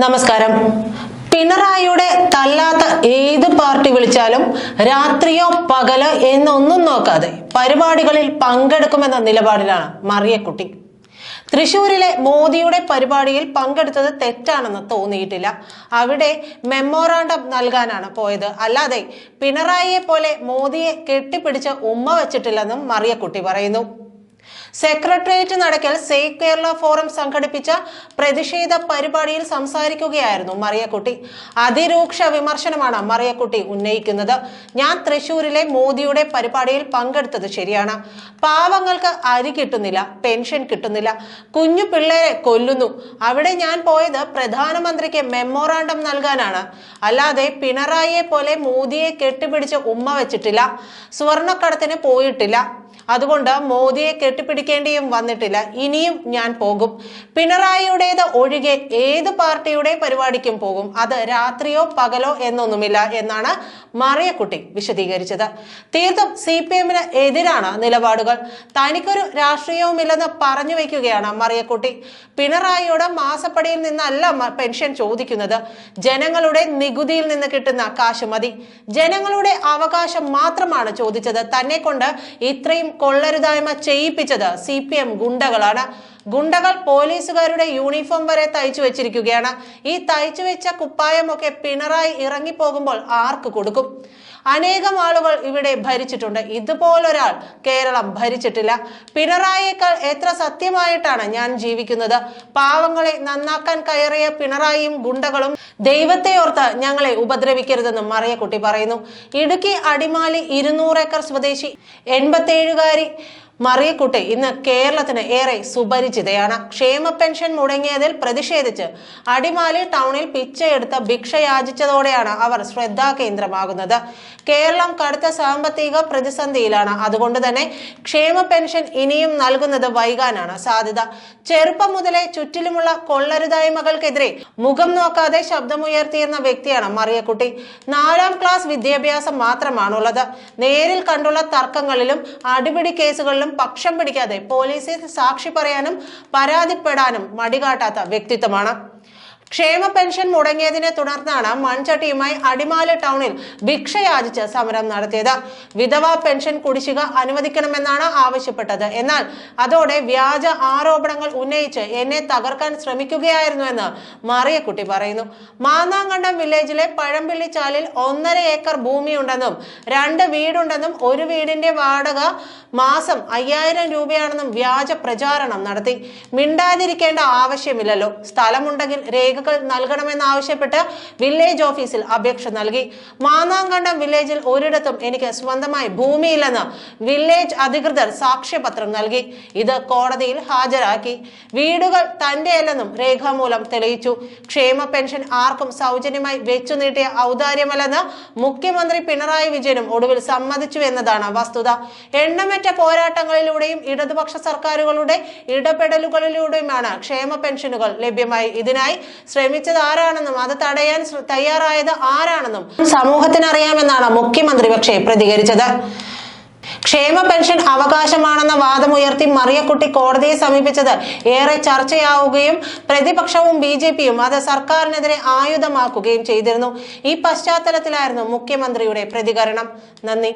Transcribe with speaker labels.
Speaker 1: നമസ്കാരം. പിണറായിയുടെ തല്ലാത്ത ഏത് പാർട്ടി വിളിച്ചാലും രാത്രിയോ പകലോ എന്നൊന്നും നോക്കാതെ പരിപാടികളിൽ പങ്കെടുക്കുമെന്ന നിലപാടിലാണ് മറിയക്കുട്ടി. തൃശൂരിലെ മോദിയുടെ പരിപാടിയിൽ പങ്കെടുത്തത് തെറ്റാണെന്ന് തോന്നിയിട്ടില്ല. അവിടെ മെമ്മോറാണ്ടം നൽകാനാണ് പോയത്. അല്ലാതെ പിണറായിയെ പോലെ മോദിയെ കെട്ടിപ്പിടിച്ച് ഉമ്മ വെച്ചിട്ടില്ലെന്നും മറിയക്കുട്ടി പറയുന്നു. സെക്രട്ടേറിയറ്റ് നടക്കൽ സേഫ് കേരള ഫോറം സംഘടിപ്പിച്ച പ്രതിഷേധ പരിപാടിയിൽ സംസാരിക്കുകയായിരുന്നു മറിയക്കുട്ടി. അതിരൂക്ഷ വിമർശനമാണ് മറിയക്കുട്ടി ഉന്നയിക്കുന്നത്. ഞാൻ തൃശൂരിലെ മോദിയുടെ പരിപാടിയിൽ പങ്കെടുത്തത് ശരിയാണ്. പാവങ്ങൾക്ക് അരി കിട്ടുന്നില്ല പെൻഷൻ കിട്ടുന്നില്ല. കുഞ്ഞു പിള്ളേരെ കൊല്ലുന്നു. അവിടെ ഞാൻ പോയത് പ്രധാനമന്ത്രിക്ക് മെമ്മോറാണ്ടം നൽകാനാണ്. അല്ലാതെ പിണറായിയെ പോലെ മോദിയെ കെട്ടിപ്പിടിച്ച് ഉമ്മ വെച്ചിട്ടില്ല. സുവർണക്കടത്തിന് പോയിട്ടില്ല. അതുകൊണ്ട് മോദിയെ കെട്ടിപ്പിടിക്കേണ്ടിയും വന്നിട്ടില്ല. ഇനിയും ഞാൻ പോകും. പിണറായിയുടേത് ഒഴികെ ഏത് പാർട്ടിയുടെ പരിപാടിക്കും പോകും. അത് രാത്രിയോ പകലോ എന്നൊന്നുമില്ല എന്നാണ് മറിയക്കുട്ടി വിശദീകരിച്ചത്. തീർത്തും സി പി എമ്മിന് എതിരാണ് നിലപാടുകൾ. തനിക്കൊരു രാഷ്ട്രീയവുമില്ലെന്ന് പറഞ്ഞു വയ്ക്കുകയാണ് മറിയക്കുട്ടി. പിണറായിയോട് മാസപ്പടിയിൽ നിന്നല്ല പെൻഷൻ ചോദിക്കുന്നത്. ജനങ്ങളുടെ നികുതിയിൽ നിന്ന് കിട്ടുന്ന കാശ് മതി. ജനങ്ങളുടെ അവകാശം മാത്രമാണ് ചോദിച്ചത്. തന്നെ കൊണ്ട് ഇത്രയും കൊള്ളരുതായ്മ ചെയ്യിപ്പിച്ചത് സി പി എം ഗുണ്ടകളാണ്. ഗുണ്ടകൾ പോലീസുകാരുടെ യൂണിഫോം വരെ തയ്ച്ചു വെച്ചിരിക്കുകയാണ്. ഈ തയ്ച്ചു വെച്ച കുപ്പായമൊക്കെ പിണറായി ഇറങ്ങിപ്പോകുമ്പോൾ ആർക്ക് കൊടുക്കും? അനേകം ആളുകൾ ഇവിടെ ഭരിച്ചിട്ടുണ്ട്. ഇതുപോലൊരാൾ കേരളം ഭരിച്ചിട്ടില്ല. പിണറായിയേക്കാൾ എത്ര സത്യമായിട്ടാണ് ഞാൻ ജീവിക്കുന്നത്? പാവങ്ങളെ നന്നാക്കാൻ കയറിയ പിണറായിയും ഗുണ്ടകളും ദൈവത്തെ ഓർത്ത് ഞങ്ങളെ ഉപദ്രവിക്കരുതെന്നും മറിയക്കുട്ടി പറയുന്നു. ഇടുക്കി അടിമാലി ഇരുന്നൂറ് ഏക്കർ സ്വദേശി എൺപത്തേഴുകാരി Buddy. മറിയക്കുട്ടി ഇന്ന് കേരളത്തിന് ഏറെ സുപരിചിതയാണ്. ക്ഷേമ പെൻഷൻ മുടങ്ങിയതിൽ പ്രതിഷേധിച്ച് അടിമാലി ടൗണിൽ പിച്ചയെടുത്ത് ഭിക്ഷ യാചിച്ചതോടെയാണ് അവർ ശ്രദ്ധാകേന്ദ്രമാകുന്നത്. കേരളം കടുത്ത സാമ്പത്തിക പ്രതിസന്ധിയിലാണ്. അതുകൊണ്ട് തന്നെ ക്ഷേമ പെൻഷൻ ഇനിയും നൽകുന്നത് വൈകാനാണ് സാധ്യത. ചെറുപ്പം മുതലേ ചുറ്റിലുമുള്ള കൊള്ളരുതായ്മകൾക്കെതിരെ മുഖം നോക്കാതെ ശബ്ദമുയർത്തിയിരുന്ന വ്യക്തിയാണ് മറിയക്കുട്ടി. നാലാം ക്ലാസ് വിദ്യാഭ്യാസം മാത്രമാണുള്ളത്. നേരിൽ കണ്ടുള്ള തർക്കങ്ങളിലും അടിപിടി കേസുകളിലും പക്ഷം പിടിക്കാതെ പോലീസിൽ സാക്ഷി പറയാനും പരാതിപ്പെടാനും മടികാട്ടാത്ത വ്യക്തിത്വമാണ്. ക്ഷേമ പെൻഷൻ മുടങ്ങിയതിനെ തുടർന്നാണ് മൺചട്ടിയുമായി അടിമാല ടൗണിൽ ഭിക്ഷയാചിച്ച് സമരം നടത്തിയത്. വിധവ പെൻഷൻ കുടിശ്ശിക അനുവദിക്കണമെന്നാണ് ആവശ്യപ്പെട്ടത്. എന്നാൽ അതോടെ വ്യാജ ആരോപണങ്ങൾ ഉന്നയിച്ച് എന്നെ തകർക്കാൻ ശ്രമിക്കുകയായിരുന്നുവെന്ന് മറിയക്കുട്ടി പറയുന്നു. മാന്നാങ്കണ്ടം വില്ലേജിലെ പഴംപിള്ളിച്ചാലിൽ ചാലിൽ ഒന്നര ഏക്കർ ഭൂമിയുണ്ടെന്നും രണ്ട് വീടുണ്ടെന്നും ഒരു വീടിന്റെ വാടക മാസം അയ്യായിരം രൂപയാണെന്നും വ്യാജ പ്രചാരണം നടത്തി. മിണ്ടാതിരിക്കേണ്ട ആവശ്യമില്ലല്ലോ. സ്ഥലമുണ്ടെങ്കിൽ രേഖകൾ നൽകണമെന്നാവശ്യപ്പെട്ട് വില്ലേജ് ഓഫീസിൽ അപേക്ഷ നൽകി. മാന്നാങ്കണ്ടം വില്ലേജിൽ ഒരിടത്തും എനിക്ക് സ്വന്തമായി ഭൂമിയില്ലെന്ന് വില്ലേജ് അധികൃതർ സാക്ഷ്യപത്രം നൽകി. ഇത് കോടതിയിൽ ഹാജരാക്കി. വീടുകൾ തന്റെയല്ലെന്നും രേഖാമൂലം തെളിയിച്ചു. ക്ഷേമ പെൻഷൻ ആർക്കും സൗജന്യമായി വെച്ചു നീട്ടിയ ഔദാര്യമല്ലെന്ന് മുഖ്യമന്ത്രി പിണറായി വിജയനും ഒടുവിൽ സമ്മതിച്ചു എന്നതാണ് വസ്തുത. എണ്ണമറ്റ പോരാട്ടങ്ങളിലൂടെയും ഇടതുപക്ഷ സർക്കാരുകളുടെ ഇടപെടലുകളിലൂടെയുമാണ് ക്ഷേമ പെൻഷനുകൾ ലഭ്യമായി. ഇതിനായി ശ്രമിച്ചത് ആരാണെന്നും അത് തടയാൻ തയ്യാറായത് ആരാണെന്നും സമൂഹത്തിന് അറിയാമെന്നാണ് മുഖ്യമന്ത്രി പക്ഷേ പ്രതികരിച്ചത്. ക്ഷേമ പെൻഷൻ അവകാശമാണെന്ന വാദമുയർത്തി മറിയക്കുട്ടി കോടതിയെ സമീപിച്ചത് ഏറെ ചർച്ചയാവുകയും പ്രതിപക്ഷവും ബി ജെ പിയും അത് സർക്കാരിനെതിരെ ആയുധമാക്കുകയും ചെയ്തിരുന്നു. ഈ പശ്ചാത്തലത്തിലായിരുന്നു മുഖ്യമന്ത്രിയുടെ പ്രതികരണം. നന്ദി.